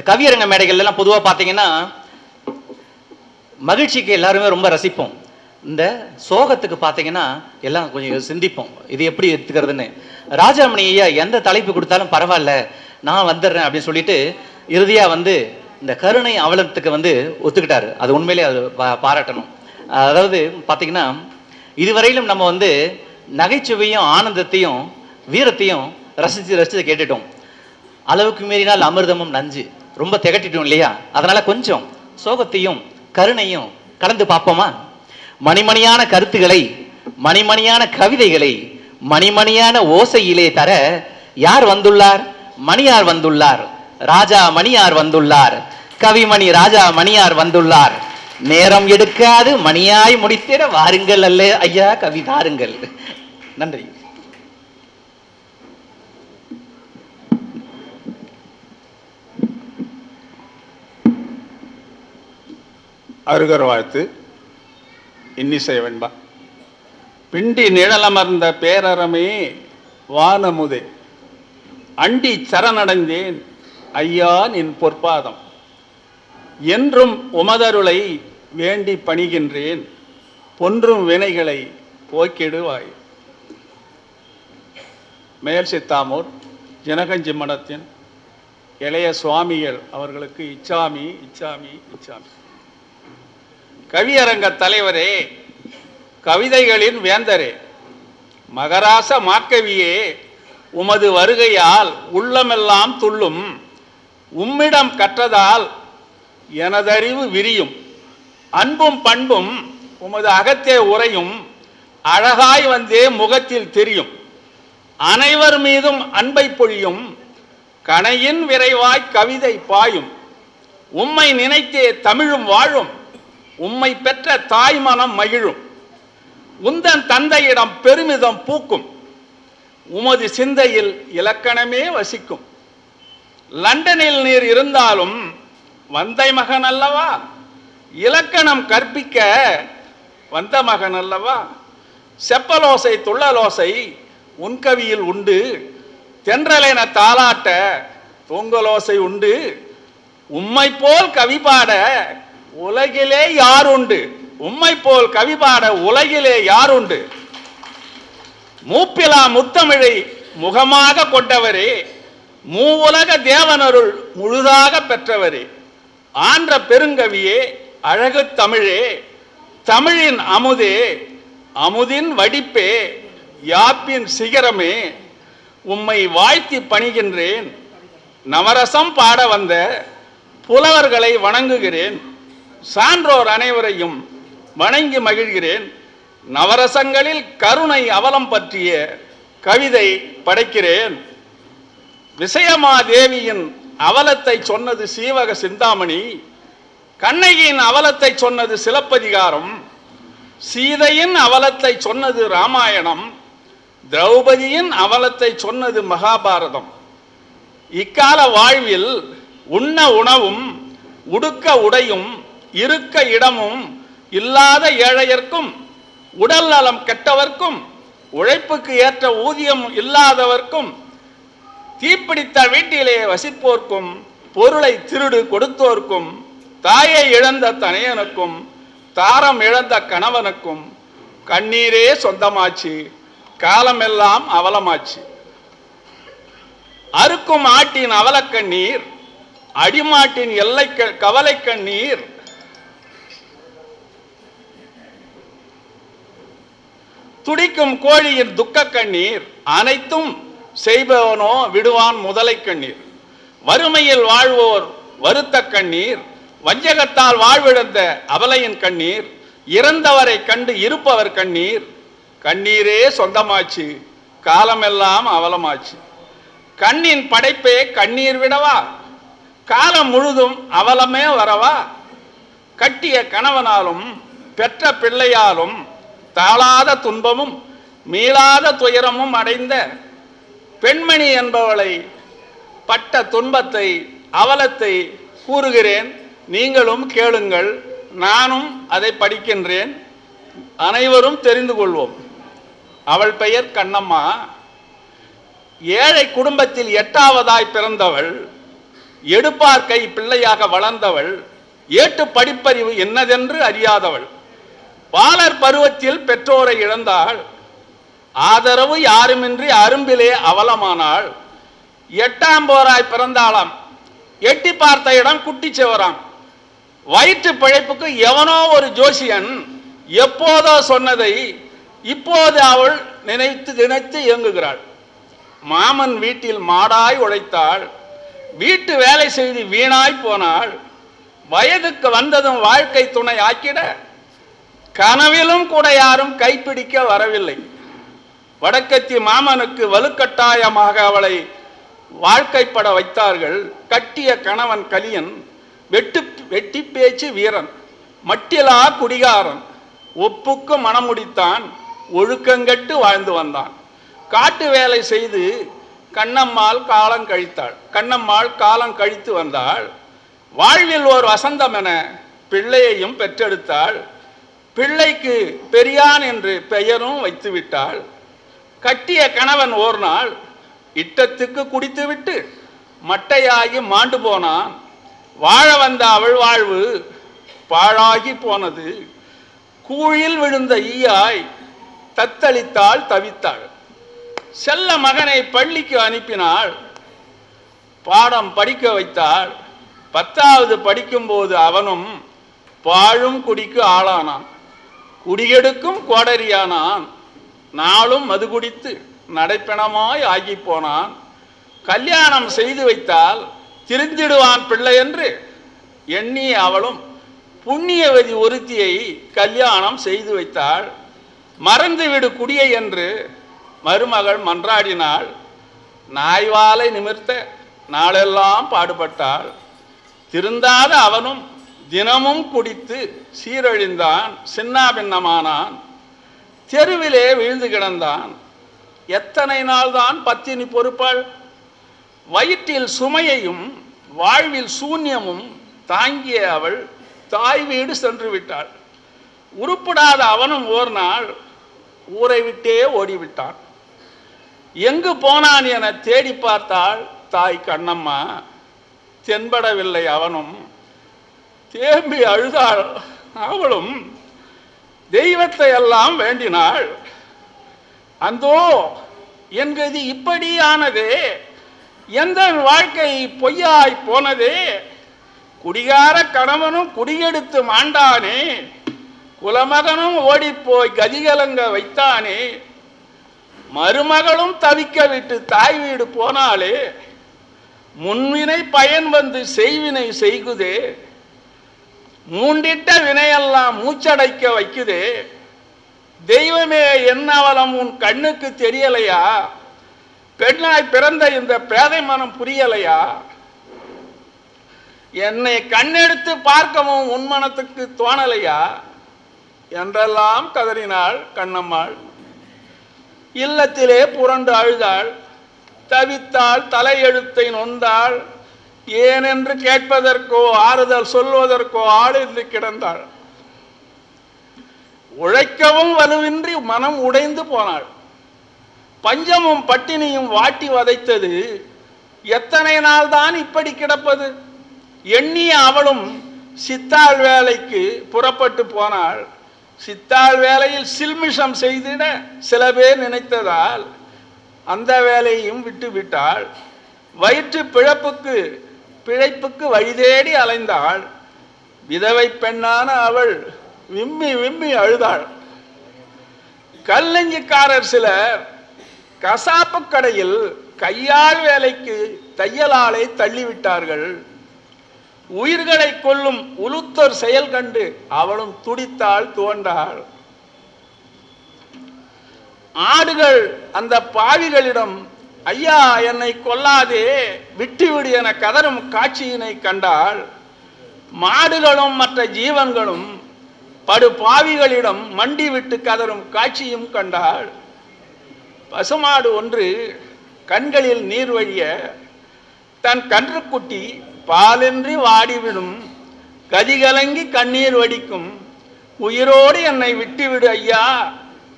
இந்த கவியரங்க மேடைகள்லாம் பொதுவாக பார்த்தீங்கன்னா மகிழ்ச்சிக்கு எல்லாருமே ரொம்ப ரசிப்போம். இந்த சோகத்துக்கு பார்த்தீங்கன்னா எல்லாம் கொஞ்சம் சிந்திப்போம். இது எப்படி எடுத்துக்கிறதுன்னு. ராஜாமணி ஐயா எந்த தலைப்பு கொடுத்தாலும் பரவாயில்ல நான் வந்துடுறேன் அப்படின்னு சொல்லிட்டு இறுதியாக வந்து இந்த கருணை அவலத்துக்கு வந்து ஒத்துக்கிட்டாரு. அது உண்மையிலே அது பா- பாராட்டணும். அதாவது பார்த்தீங்கன்னா இதுவரையிலும் நம்ம வந்து நகைச்சுவையும் ஆனந்தத்தையும் வீரத்தையும் ரசித்து ரசித்து கேட்டுட்டோம். அளவுக்கு மீறினால் அமிர்தமும் நஞ்சு. ரொம்ப திகட்டிட்டோம் இல்லையா? அதனால கொஞ்சம் சோகத்தையும் கருணையும் கலந்து பார்ப்போமா? மணிமணியான கருத்துக்களை மணிமணியான கவிதைகளை மணிமணியான ஓசையிலே தர யார் வந்துள்ளார்? மணியார் வந்துள்ளார். ராஜா மணியார் வந்துள்ளார். கவிமணி ராஜா மணியார் வந்துள்ளார். நேரம் எடுக்காது மணியாய் முடித்திட வாருங்கள் அல்ல. ஐயா கவி தாருங்கள். நன்றி. அருகர் வாழ்த்து. இன்னிசை வெண்பா பிண்டி நிழலமர்ந்த பேரறமே வானமுதே. அண்டி சரணடைந்தேன். ஐயா நின் பொற்பாதம். என்றும் உமதருளை வேண்டி பணிகின்றேன். பொன்றும் வினைகளை போக்கிடுவாய். மேல் சித்தாமூர் ஜனகஞ்சி மடத்தின் இளைய சுவாமிகள் அவர்களுக்கு இச்சாமி இச்சாமி இச்சாமி. கவியரங்க தலைவரே கவிதைகளின் வேந்தரே மகராச மாக்கவியே உமது வருகையால் உள்ளமெல்லாம் துள்ளும் உம்மிடம் கற்றதால் எனதறிவு விரியும் அன்பும் பண்பும் உமது அகத்தே உறையும் அழகாய் வந்தே முகத்தில் தெரியும் அனைவர் மீதும் அன்பை பொழியும் கணையின் விரைவாய் கவிதை பாயும் உம்மை நினைத்தே தமிழும் வாழும் உம்மை பெற்ற தாய் மனம் மகிழும். உந்தன் தந்தையிடம் பெருமிதம் பூக்கும். உமது சிந்தையில் இலக்கணமே வசிக்கும். லண்டனில் நீர் இருந்தாலும் வந்தை மகன் அல்லவா? இலக்கணம் கற்பிக்க வந்த மகன் அல்லவா? செப்பலோசை துள்ளலோசை உன் கவியில் உண்டு. தென்றலென தாளாட்ட தூங்கலோசை உண்டு. உம்மை போல் கவி பாட உலகிலே யாருண்டு உம்மை போல் கவி பாட உலகிலே யாருண்டு மூப்பிலா முத்தமிழை முகமாக கொண்டவரே மூவுலக தேவனருள் முழுதாக பெற்றவரே ஆன்ற பெருங்கவியே அழகு தமிழே தமிழின் அமுதே அமுதின் வடிப்பே யாப்பின் சிகரமே உம்மை வாழ்த்தி பணிகின்றேன் நவரசம் பாட வந்த புலவர்களை வணங்குகிறேன். சான்றோர் அனைவரையும் வணங்கி மகிழ்கிறேன். நவரசங்களில் கருணை அவலம் பற்றிய கவிதை படைக்கிறேன். விசயமாதேவியின் அவலத்தை சொன்னது சீவக சிந்தாமணி. கண்ணகியின் அவலத்தை சொன்னது சிலப்பதிகாரம். சீதையின் அவலத்தை சொன்னது ராமாயணம். திரௌபதியின் அவலத்தை சொன்னது மகாபாரதம். இக்கால வாழ்வில் உண்ண உணவும் உடுக்க உடையும் இருக்க இடமும் இல்லாத ஏழையர்க்கும் உடல் நலம் கெட்டவர்க்கும் உழைப்புக்கு ஏற்ற ஊதியம் இல்லாதவர்க்கும் தீப்பிடித்த வீட்டிலே வசிப்போர்க்கும் பொருளை திருடு கொடுத்தோர்க்கும் தாயை இழந்த தனையனுக்கும் தாரம் இழந்த கணவனுக்கும் கண்ணீரே சொந்தமாச்சு காலமெல்லாம் அவலமாச்சு. அறுக்கும் ஆட்டின் அவலக்கண்ணீர் அடிமாட்டின் எல்லை கவலை கண்ணீர் துடிக்கும் கோழியின் துக்க கண்ணீர் அனைத்தும் செய்பவனோ விடுவான் முதலை கண்ணீர். வறுமையில் வாழ்வோர் வருத்த கண்ணீர் வஞ்சகத்தால் வாழ்விழந்த அபலையின் கண்ணீர் இறந்தவரை கண்டு இருப்பவர் கண்ணீர். கண்ணீரே சொந்தமாச்சு காலமெல்லாம் அவலமாச்சு. கண்ணின் படைப்பே கண்ணீர் விடவா? காலம் முழுதும் அவலமே வரவா? கட்டிய கணவனாலும் பெற்ற பிள்ளையாலும் தாளாத துன்பமும் மீளாத துயரமும் அடைந்த பெண்மணி என்பவளை பட்ட துன்பத்தை அவலத்தை கூறுகிறேன். நீங்களும் கேளுங்கள் நானும் அதை படிக்கின்றேன். அனைவரும் தெரிந்து கொள்வோம். அவள் பெயர் கண்ணம்மா. ஏழை குடும்பத்தில் எட்டாவதாய் பிறந்தவள் எடுப்பார் கை பிள்ளையாக வளர்ந்தவள் ஏட்டு படிப்பறிவு என்னதென்று அறியாதவள். பாலர் பருவத்தில் பெற்றோரை இழந்தாள். ஆதரவு யாருமின்றி அரும்பிலே அவலமானாள். எட்டாம் போராய் பிறந்தாளாம். எட்டி பார்த்த இடம் குட்டிச்சவராம். வயிற்று பிழைப்புக்கு எவனோ ஒரு ஜோசியன் எப்போதோ சொன்னதை இப்போது அவள் நினைத்து நினைத்து இயங்குகிறாள். மாமன் வீட்டில் மாடாய் உழைத்தாள். வீட்டு வேலை செய்து வீணாய் போனாள். வயதுக்கு வந்ததும் வாழ்க்கை துணை ஆக்கிட கனவிலும் கூட யாரும் கைப்பிடிக்க வரவில்லை. வடக்கத்தி மாமனுக்கு வலுக்கட்டாயமாக அவளை வாழ்க்கைப்பட வைத்தார்கள். கட்டிய கணவன் கலியன் வெட்டு வெட்டி பேச்சு வீரன் மட்டிலா குடிகாரன் ஒப்புக்கு மணமுடித்தான் ஒழுக்கங்கெட்டு வாழ்ந்து வந்தான். காட்டு வேலை செய்து கண்ணம்மாள் காலம் கழித்தாள். கண்ணம்மாள் காலம் கழித்து வந்தாள். வாழ்வில் ஒரு வசந்தம் என பிள்ளையையும் பெற்றெடுத்தாள். பிள்ளைக்கு பெரியான் என்று பெயரும் வைத்துவிட்டாள் கட்டிய கணவன் ஓர் நாள் இட்டத்துக்கு குடித்துவிட்டு மட்டையாகி மாண்டு போனான். வாழ வந்த அவள் வாழ்வு பாழாகி போனது. கூழில் விழுந்த ஈயாய் தத்தளித்தாள் தவித்தாள். செல்ல மகனை பள்ளிக்கு அனுப்பினாள். பாடம் படிக்க வைத்தாள். பத்தாவது படிக்கும்போது அவனும் பாழும் குடிக்கு ஆளானான். குடியெடுக்கும் கோடரியானான் நாளும் மது குடித்து நடைப்பணமாய் ஆகி போனான். கல்யாணம் செய்து வைத்தால் திருந்திடுவான் பிள்ளை என்று எண்ணி அவளும் புண்ணியவதி ஒருத்தியை கல்யாணம் செய்து வைத்தாள். மறந்துவிடு குடியை என்று மருமகள் மன்றாடினாள். நாய்வாலை நிமிர்த்த நாளெல்லாம் பாடுபட்டாள். திருந்தாத அவனும் தினமும் குடித்து சீரழிந்தான் சின்னாபின்னமானான் தெருவிலே விழுந்து கிடந்தான். எத்தனை நாள்தான் பத்தினி பொறுப்பாள்? வயிற்றில் சுமையையும் வாழ்வில் சூன்யமும் தாங்கிய அவள் தாய் வீடு சென்று விட்டாள். உருப்படாத அவனும் ஓர் நாள் ஊரை விட்டே ஓடிவிட்டான். எங்கு போனான் என தேடி பார்த்தாள் தாய் கண்ணம்மா. தென்படவில்லை அவனும் தேம்பி அழுதாள். அவளும் தெய்வத்தை எல்லாம் வேண்டினாள். அந்தோ என் கதி இப்படியானதே எந்த வாழ்க்கை பொய்யாய் போனதே குடிகார கணவனும் குடியெடுத்து மாண்டானே குலமகனும் ஓடிப்போய் கதிகலங்க வைத்தானே மருமகளும் தவிக்க விட்டு தாய் வீடு போனாலே முன்வினை பயன் வந்து செய்வினை செய்குதே மூண்டிட்ட வினையெல்லாம் மூச்சடைக்க வைக்குதே. தெய்வமே என்ன அவலம் உன் கண்ணுக்கு தெரியலையா? பெண்ணாய் பிறந்த இந்த பேதை மனம் புரியலையா? என்னை கண்ணெடுத்து பார்க்கவும் உன் மனத்துக்கு தோணலையா? என்றெல்லாம் கதறினாள் கண்ணம்மாள். இல்லத்திலே புரண்டு அழுதாள். தவித்தாள் தலையெழுத்தை நொந்தாள். ஏனென்று கேட்பதற்கோ ஆறுதல் சொல்வதற்கோ ஆளிருந்து கிடந்தாள். உழைக்கவும் வலுவின்றி மனம் உடைந்து போனாள். பஞ்சமும் பட்டினியும் வாட்டி வதைத்தது எத்தனை நாள் தான் இப்படி கிடப்பது? எண்ணிய அவளும் சித்தாள் வேலைக்கு புறப்பட்டு போனாள். சித்தாள் வேலையில் சில்மிஷம் செய்திட சில பேர் நினைத்ததால் அந்த வேலையையும் விட்டு விட்டாள். வயிற்று பிழப்புக்கு பிழைப்புக்கு வழிதேடி அலைந்தாள். விதவை பெண்ணான அவள் விம்மி விம்மி அழுதாள். கல்லஞ்சிக்காரர் சிலர் கசாப்பு கடையில் கையால் வேலைக்கு தையலாளை தள்ளிவிட்டார்கள். உயிர்களை கொல்லும் உளுத்தோர் செயல் கண்டு அவளும் துடித்தாள் துவண்டாள். ஆடுகள் அந்த பாவிகளிடம் ஐயா என்னை கொல்லாதே விட்டுவிடு என கதரும் காட்சியினை கண்டாள் மாடுகளும் மற்ற ஜீவன்களும் படு பாவிகளிடம் மண்டி விட்டு கதரும் காட்சியும் கண்டாள் பசுமாடு ஒன்று கண்களில் நீர் வழிய தன் கன்றுக்குட்டி பாலின்றி வாடிவிடும் கதிகலங்கி கண்ணீர் வடிக்கும் உயிரோடு என்னை விட்டுவிடு ஐயா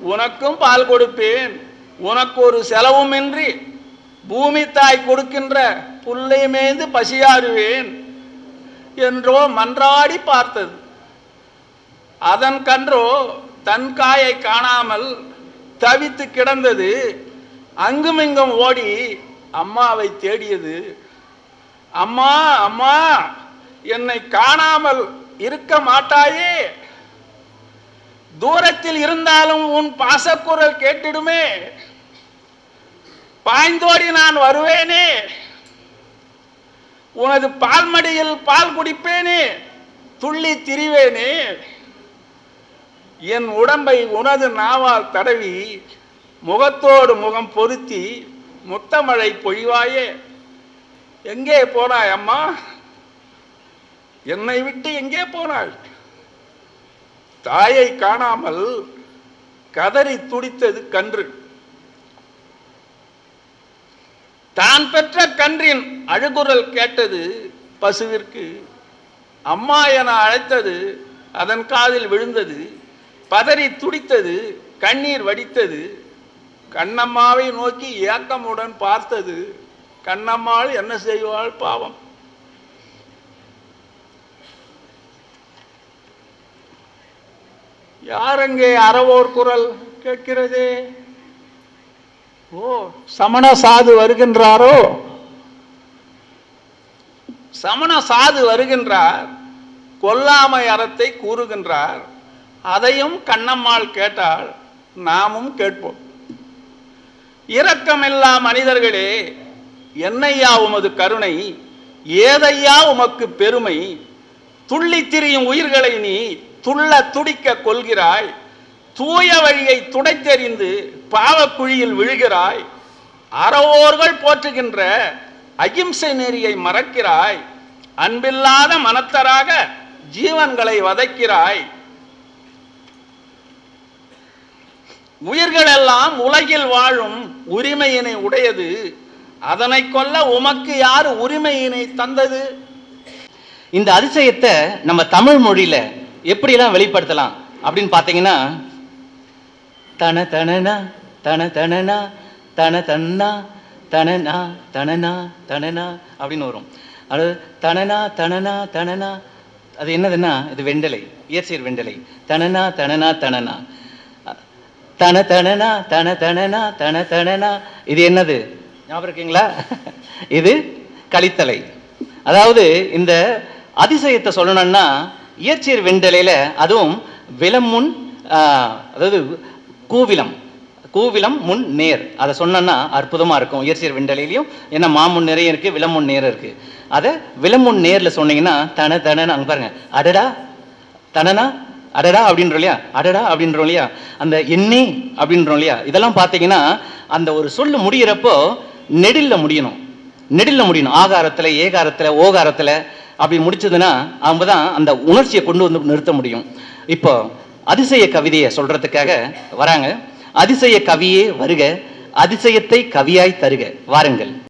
உனக்கும் பால் கொடுப்பேன். உனக்கு ஒரு செலவுமின்றி பூமி தாய் கொடுக்கின்ற புல்லை மேய்ந்து பசியாறுவேன் என்றோ மன்றாடி பார்த்தது. அதன் கன்றோ தன் காயை காணாமல் தவித்து கிடந்தது. அங்குமிங்கும் ஓடி அம்மாவை தேடியது. அம்மா அம்மா என்னை காணாமல் இருக்க மாட்டாயே. தூரத்தில் இருந்தாலும் உன் பாசக்குரல் கேட்டிடுமே. பாய்ந்தோடி நான் வருவேனே. உனது பால்மடியில் பால் குடிப்பேனே. துள்ளி திரிவேனே. என் உடம்பை உனது நாவால் தடவி முகத்தோடு முகம் பொருத்தி முத்தமழை பொழிவாயே. எங்கே போனாய் அம்மா? என்னை விட்டு எங்கே போனாய்? தாயை காணாமல் கதறி துடித்தது கன்று. தான் பெற்ற கன்றின் அழுகுரல் கேட்டது பசுவிற்கு அம்மா என அழைத்தது அதன் காதில் விழுந்தது பதறி துடித்தது கண்ணீர் வடித்தது கண்ணம்மாவை நோக்கி ஏக்கமுடன் பார்த்தது கண்ணம்மாள் என்ன செய்வாள் பாவம். யாரங்கே அறவோர் குரல் கேட்கிறதே? ஓ சமண சாது வருகின்றாரோ? சமண சாது வருகின்றார் கொல்லாமை அறத்தை கூறுகின்றார் அதையும் கண்ணம்மாள் கேட்டால் நாமும் கேட்போம். இரக்கமில்லா மனிதர்களே என்னையா உமது கருணை ஏதையா உமக்கு பெருமை துள்ளித் திரியும் உயிர்களை நீ துள்ள துடிக்க கொள்கிறாய் தூய வழியை துடைத்தெறிந்து பாவக்குழியில் விழுகிறாய். அறவோர்கள் போற்றுகின்ற அகிம்சை நெறியை மறக்கிறாய். அன்பில்லாத மனத்தராக ஜீவன்களை வதைக்கிறாய். உயிர்களெல்லாம் உலகில் வாழும் உரிமையினை உடையது. அதனை கொல்ல உமக்கு யார் உரிமையினை தந்தது? இந்த அதிசயத்தை நம்ம தமிழ் மொழியில எப்படிலாம் வெளிப்படுத்தலாம் அப்படின்னு பார்த்தீங்கன்னா தன தனனா தன தனனா தன தன்னா தனனா தனனா தனனா அப்படின்னு வரும். அது தனனா தனனா தனனா அது என்னதுன்னா இது வெண்டலை இயற்சீர் வெண்டலை தனனா தனனா தனனா. தன தனனா தன தனனா தன தனனா. இது என்னது? ஞாபகம் இருக்கீங்களா? இது கலித்தலை. அதாவது இந்த அதிசயத்தை சொல்லணும்னா இயற்சீர் வெண்டலையில அதுவும் விலமுன் அதாவது கூவிலம். கூவிலம் முன் நேர். அதை சொன்னோன்னா அற்புதமாக இருக்கும். இயற்சியர் விண்டலையிலையும் ஏன்னா மாமுன் நிறைய இருக்குது விலமுன் நேரம் இருக்குது அதை விலமுன் நேரில் சொன்னீங்கன்னா தன தனன்னு அங்கே பாருங்கள் அடடா தனனா அடடா அப்படின்றோம் இல்லையா? அடடா அப்படின்றோம் இல்லையா? அந்த எண்ணி அப்படின்றோம் இல்லையா? இதெல்லாம் பார்த்தீங்கன்னா அந்த ஒரு சொல்லு முடியிறப்போ நெடில்ல முடியணும். நெடில்ல முடியணும். ஆகாரத்தில் ஏகாரத்தில் ஓகாரத்தில் அப்படி முடிச்சதுன்னா அவங்க தான் அந்த உணர்ச்சியை கொண்டு வந்து நிறுத்த முடியும். இப்போ அதிசய கவிதையை சொல்றதுக்காக வராங்க. அதிசய கவியே வருக அதிசயத்தை கவியாய் தருக. வாருங்கள்.